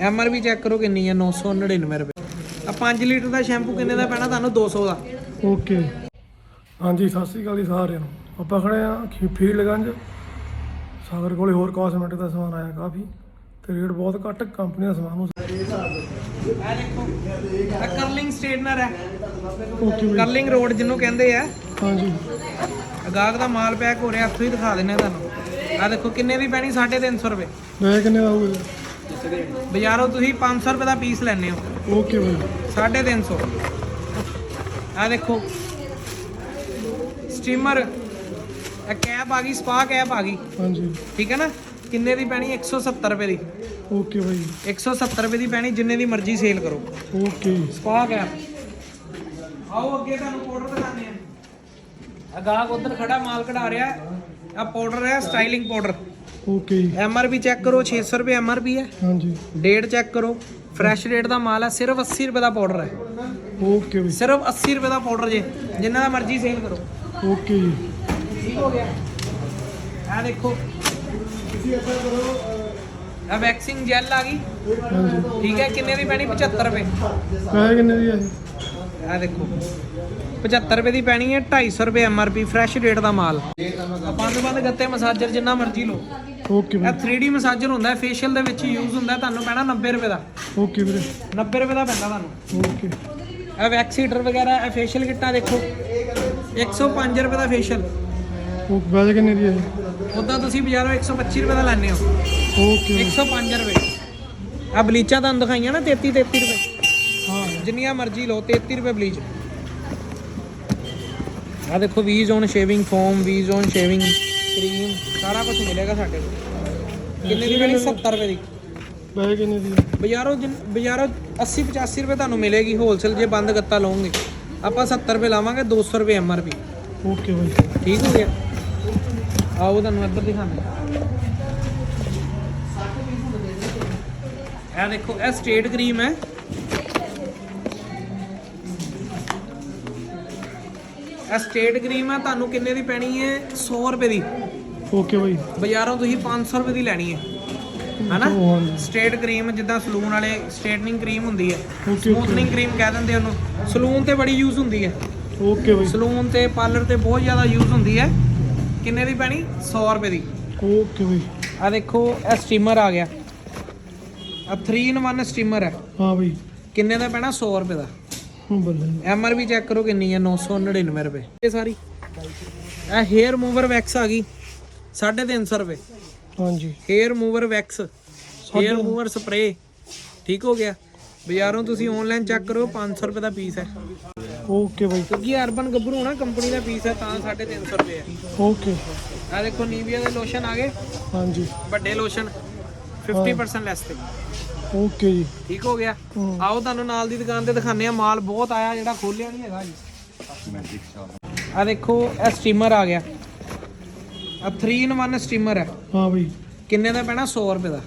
M R P check ਕਰੋ ਕਿੰਨੀ ਹੈ 999 ਰੁਪਏ। ਆ 5 ਲੀਟਰ ਦਾ ਸ਼ੈਂਪੂ ਕਿੰਨੇ ਦਾ ਪੈਣਾ? ਤੁਹਾਨੂੰ 200 ਦਾ। ਓਕੇ। ਹਾਂਜੀ ਸਤਿ ਸ਼੍ਰੀ ਅਕਾਲ ਜੀ ਸਾਰਿਆਂ ਨੂੰ। ਆਪਾਂ ਖੜੇ ਆ ਫੀਲਡਗੰਜ ਸਾਗਰ ਕੋਲੇ ਹੋਰ ਕਾਸਮੈਟਿਕ ਦਾ ਸਮਾਨ ਆਇਆ ਕਾਫੀ। ਤੇ ਰੇਟ ਬਹੁਤ ਘੱਟ ਕੰਪਨੀ ਦਾ ਸਮਾਨ ਨੂੰ ਇਹ ਦੇਖੋ ਇਹ ਕਰਲਿੰਗ ਸਟ੍ਰੇਟਨਰ ਹੈ। ਕਰਲਿੰਗ ਰੋਡ ਜਿਹਨੂੰ ਕਹਿੰਦੇ ਆ। ਹਾਂਜੀ। ਗਾਹਕ ਦਾ ਮਾਲ ਪੈਕ ਹੋ ਰਿਹਾ ਇੱਥੋਂ ਹੀ ਦਿਖਾ ਦਿੰਨੇ ਆ ਤੁਹਾਨੂੰ। ਆ ਦੇਖੋ ਕਿੰਨੇ ਦੀ ਪੈਣੀ? 350 ਰੁਪਏ। ਵੈਸੇ ਕਿੰਨੇ ਦਾ ਹੋਊਗਾ? ਬਾਜ਼ਾਰੋਂ ਤੁਸੀਂ 500 ਰੁਪਏ ਦਾ ਪੀਸ ਲੈਣੇ ਹੋ। ਓਕੇ ਬਈ 350 ਆ ਦੇਖੋ। ਸਟੀਮਰ ਇਹ ਕੈਪ ਆ ਗਈ ਸਪਾ ਕੈਪ ਆ ਗਈ। ਹਾਂਜੀ। ਠੀਕ ਹੈ ਨਾ? ਕਿੰਨੇ ਦੀ ਪੈਣੀ? 170 ਰੁਪਏ ਦੀ। ਓਕੇ ਬਈ 170 ਰੁਪਏ ਦੀ ਪੈਣੀ ਜਿੰਨੇ ਦੀ ਮਰਜ਼ੀ ਸੇਲ ਕਰੋ। ਓਕੇ ਸਪਾ ਕੈਪ ਆਓ ਅੱਗੇ ਤੁਹਾਨੂੰ ਪਾਊਡਰ ਦਿਖਾਉਂਦੇ ਆ ਗਾਹਕ ਉਧਰ ਖੜਾ ਮਾਲ ਕਢਾ ਰਿਹਾ। ਆ ਪਾਊਡਰ ਹੈ styling powder okay M R P check ਕਰੋ 600 ਰੁਪਏ ਐਮ ਆਰ ਪੀ ਹੈ। ਹਾਂਜੀ। ਡੇਟ ਚੈੱਕ ਕਰੋ। ਫਰੈਸ਼ ਰੇਟ ਦਾ ਮਾਲ ਹੈ ਸਿਰਫ 80 ਰੁਪਏ ਦਾ ਪਾਊਡਰ ਹੈ। ਓਕੇ ਬਈ ਸਿਰਫ 80 ਰੁਪਏ ਦਾ ਪਾਊਡਰ ਜੇ ਜਿੰਨਾ ਦਾ ਮਰਜ਼ੀ ਸੇਲ ਕਰੋ। ਓਕੇ ਜੀ। ਠੀਕ ਹੋ ਗਿਆ। ਆ ਦੇਖੋ। ਆ ਵੈਕਸਿੰਗ ਜੈਲ ਆ ਗਈ। ਠੀਕ ਹੈ ਕਿੰਨੇ ਦੀ ਪੈਣੀ? 75 ਰੁਪਏ। ਵੈਸੇ ਕਿੰਨੇ ਦੀ ਹੈ ਆ ਦੇਖੋ। 75 ਰੁਪਏ ਦੀ ਪੈਣੀ ਹੈ 250 ਰੁਪਏ ਐਮਆਰਪੀ ਫਰੈਸ਼ ਰੇਟ ਦਾ ਮਾਲ। ਬੰਦ ਬੰਦ ਗੱਤੇ ਮਸਾਜਰ ਜਿੰਨਾ ਮਰਜ਼ੀ ਲਓ। ਓਕੇ ਇਹ ਬਈ 3D ਮਸਾਜਰ ਹੁੰਦਾ ਹੈ ਫੇਸ਼ੀਅਲ ਦੇ ਵਿੱਚ ਯੂਜ਼ ਹੁੰਦਾ ਹੈ ਤੁਹਾਨੂੰ ਪੈਣਾ 90 ਰੁਪਏ ਦਾ। ਓਕੇ ਵੀਰੇ। 90 ਰੁਪਏ ਦਾ ਪੈਂਦਾ ਤੁਹਾਨੂੰ। ਓਕੇ ਇਹ ਵੈਕਸ ਹੀਟਰ ਵਗੈਰਾ ਇਹ ਫੇਸ਼ੀਅਲ ਕਿੱਟਾਂ ਦੇਖੋ। 105 ਰੁਪਏ ਦਾ ਫੇਸ਼ੀਅਲ ਓਕੇ ਵੈਸੇ ਕਿੰਨੇ ਦੀ ਹੈ? ਉਦਾਂ ਤੁਸੀਂ ਬਾਜ਼ਾਰੋਂ 125 ਰੁਪਏ ਦਾ ਲੈਣੇ ਹੋ। ਓਕੇ ਬਈ। 105 ਰੁਪਏ। ਆ ਬਲੀਚਾਂ ਤੁਹਾਨੂੰ ਦਿਖਾਈਆਂ ਨਾ 33 33 ਰੁਪਏ। ਜਿੰਨੀਆਂ ਮਰਜ਼ੀ ਲਓ 33 ਰੁਪਏ ਬਲੀਚ ਆ ਦੇਖੋ V Zone shaving foam V Zone shaving cream ਸਾਰਾ ਕੁਝ ਮਿਲੇਗਾ ਸਾਡੇ ਕੋਲ। ਕਿੰਨੇ ਦੀ ਪੈਣੀ 70 ਰੁਪਏ ਦੀ। ਵੈਸੇ ਕਿੰਨੇ ਦੀ? ਬਾਜ਼ਾਰੋਂ ਬਾਜ਼ਾਰੋਂ 80 85 ਰੁਪਏ ਤੁਹਾਨੂੰ ਮਿਲੇਗੀ ਹੋਲਸੇਲ ਜੇ ਬੰਦ ਗੱਤਾ ਲਓਗੇ। ਆਪਾਂ 70 ਰੁਪਏ ਲਾਵਾਂਗੇ 200 ਰੁਪਏ ਐਮਆਰਪੀ ਓਕੇ ਬਈ। ਠੀਕ ਹੋ ਗਿਆ? ਆਓ ਤੁਹਾਨੂੰ ਇੱਧਰ ਦਿਖਾਉਂਦੇ ਇਹ ਦੇਖੋ ਇਹ ਸਟੇਟ ਕਰੀਮ ਹੈ। ਸਟੇਟ ਕਰੀਮ ਹੈ ਤੁਹਾਨੂੰ ਕਿੰਨੇ ਦੀ ਪੈਣੀ ਹੈ? 100 ਰੁਪਏ ਦੀ। ਓਕੇ ਬਈ। ਬਾਜ਼ਾਰੋਂ ਤੁਸੀਂ 500 ਰੁਪਏ ਦੀ ਲੈਣੀ ਹੈ। ਹਨਾ? ਸਟੇਟ ਕਰੀਮ ਜਿੱਦਾਂ ਸਲੂਨ ਵਾਲੇ ਸਟੇਟਨਿੰਗ ਕਰੀਮ ਹੁੰਦੀ ਹੈ। ਸਮੂਥਨਿੰਗ ਕਰੀਮ ਕਹਿ ਦਿੰਦੇ ਉਹਨੂੰ। ਸਲੂਨ ਤੇ ਬੜੀ ਯੂਜ਼ ਹੁੰਦੀ ਹੈ। ਓਕੇ ਬਈ। ਸਲੂਨ ਤੇ ਪਾਰਲਰ ਤੇ ਬਹੁਤ ਜ਼ਿਆਦਾ ਯੂਜ਼ ਹੁੰਦੀ ਹੈ। ਕਿੰਨੇ ਦੀ ਪੈਣੀ? 100 ਰੁਪਏ ਦੀ। ਓਕੇ ਬਈ। ਆ ਦੇਖੋ ਇਹ ਸਟੀਮਰ ਆ ਗਿਆ। ਆ 3 ਇਨ 1 ਸਟੀਮਰ ਹੈ। ਹਾਂ ਬਈ। ਕਿੰਨੇ ਦਾ ਪੈਣਾ? 100 ਰੁਪਏ ਦਾ। ਐਮ ਆਰ ਪੀ ਚੈੱਕ ਕਰੋ ਕਿੰਨੀ ਹੈ 999 ਰੁਪਏ। ਇਹ ਸਾਰੀ। ਇਹ ਹੇਅਰ ਰਿਮੂਵਰ ਵੈਕਸ ਆ ਗਈ 350 ਰੁਪਏ। ਹਾਂਜੀ। Hair remover wax hair remover spray ਠੀਕ ਹੋ ਗਿਆ। ਬਾਜ਼ਾਰੋਂ ਤੁਸੀਂ ਆਨਲਾਈਨ ਚੈੱਕ ਕਰੋ 500 ਰੁਪਏ ਦਾ ਪੀਸ ਹੈ। ਓਕੇ ਬਈ। ਕਿਉਂਕਿ ਅਰਬਨ ਗੱਭਰੂ ਨਾ ਕੰਪਨੀ ਦਾ ਪੀਸ ਹੈ ਤਾਂ 350 ਰੁਪਏ ਹੈ। ਓਕੇ ਆ ਦੇਖੋ ਨੀਵੀਆ ਦੇ ਲੋਸ਼ਨ ਆ ਗਏ। ਹਾਂਜੀ। ਵੱਡੇ ਲੋਸ਼ਨ 50% ਲੈਸ ਤੇ। ਓਕੇ ਜੀ। ਠੀਕ ਹੋ ਗਿਆ। ਆਓ ਤੁਹਾਨੂੰ ਨਾਲ ਦੀ ਦੁਕਾਨ ਤੇ ਦਿਖਾਉਂਦੇ ਆ ਮਾਲ ਬਹੁਤ ਆਇਆ ਜਿਹੜਾ ਖੋਲਿਆ ਨਹੀਂ ਹੈਗਾ ਜੀ। ਆ ਦੇਖੋ ਇਹ ਸਟੀਮਰ ਆ ਗਿਆ। ਆ 3 ਇਨ 1 ਸਟੀਮਰ ਹੈ। ਹਾਂ ਬਈ। ਕਿੰਨੇ ਦਾ ਪੈਣਾ? 100 ਰੁਪਏ ਦਾ।